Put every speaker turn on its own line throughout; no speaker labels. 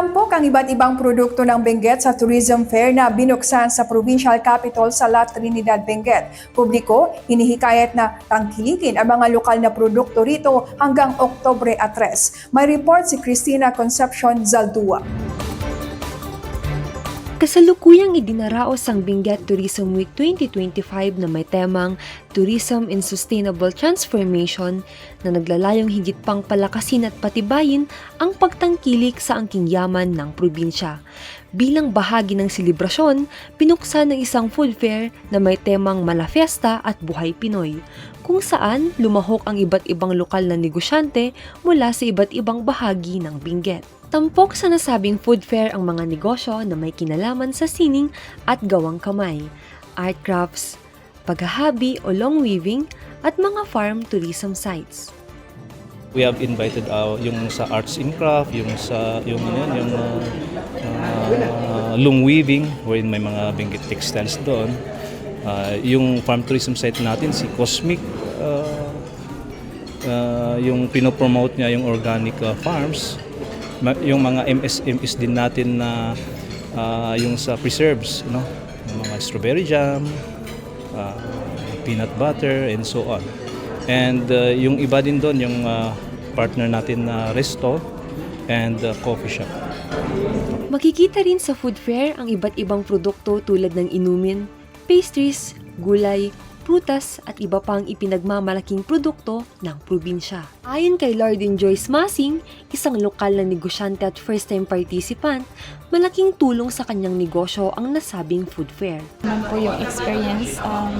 Tampok ang iba't ibang produkto ng Benguet sa tourism fair na binuksan sa provincial capital sa La Trinidad, Benguet. Publiko, hinihikayat na tangkilikin ang mga lokal na produkto rito hanggang Oktobre 3. May report si Christina Concepcion Zaldua.
Kasalukuyang idinaraos ang Benguet Tourism Week 2025 na may temang Tourism in Sustainable Transformation na naglalayong higit pang palakasin at patibayin ang pagtangkilik sa angking yaman ng probinsya. Bilang bahagi ng selebrasyon, pinuksan ng isang food fair na may temang Malafesta at Buhay Pinoy, kung saan lumahok ang iba't ibang lokal na negosyante mula sa iba't ibang bahagi ng Benguet. Tampok sa nasabing food fair ang mga negosyo na may kinalaman sa sining at gawang kamay, art crafts, paghahabi o long weaving at mga farm tourism sites.
We have invited uh, yung sa arts and craft, yung sa yung ano yun, yung uh, uh, loom weaving wherein may mga Benguet textiles doon. Uh, yung farm tourism site natin si Cosmic uh, uh, yung pinopromote niya yung organic uh, farms. Ma- yung mga MSMS din natin na uh, yung sa preserves no yung mga strawberry jam uh, peanut butter and so on. And uh, yung iba din doon yung uh, partner natin na resto and uh, coffee shop.
Makikita rin sa food fair ang iba't ibang produkto tulad ng inumin, pastries, gulay, prutas at iba pang ipinagmamalaking produkto ng probinsya. Ayon kay Lordin Joyce Masing, isang lokal na negosyante at first-time participant, malaking tulong sa kanyang negosyo ang nasabing food fair.
naman po yung experience. Um,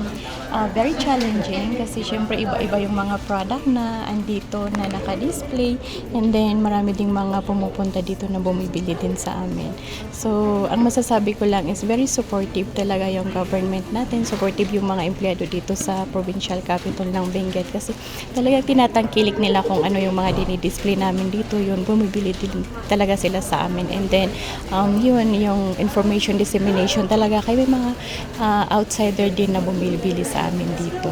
uh, very challenging kasi syempre iba-iba yung mga product na andito na naka-display and then marami ding mga pumupunta dito na bumibili din sa amin. So, ang masasabi ko lang is very supportive talaga yung government natin. Supportive yung mga empleyado dito sa provincial capital ng Benguet kasi talagang tinatangkilik nila kung ano yung mga dinidisplay namin dito. Yun, bumibili din talaga sila sa amin. And then, um, yun, yung information dissemination talaga kay may mga ah, outsider din na bumibili sa amin dito.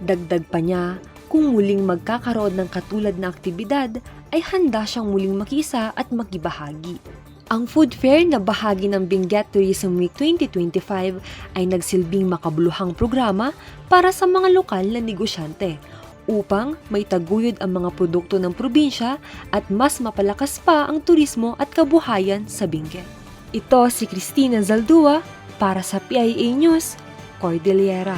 Dagdag pa niya, kung muling magkakaroon ng katulad na aktibidad, ay handa siyang muling makisa at magibahagi. Ang food fair na bahagi ng Benguet Tourism Week 2025 ay nagsilbing makabuluhang programa para sa mga lokal na negosyante upang may taguyod ang mga produkto ng probinsya at mas mapalakas pa ang turismo at kabuhayan sa Benguet. Ito si Christina Zaldua para sa PIA News, Cordillera.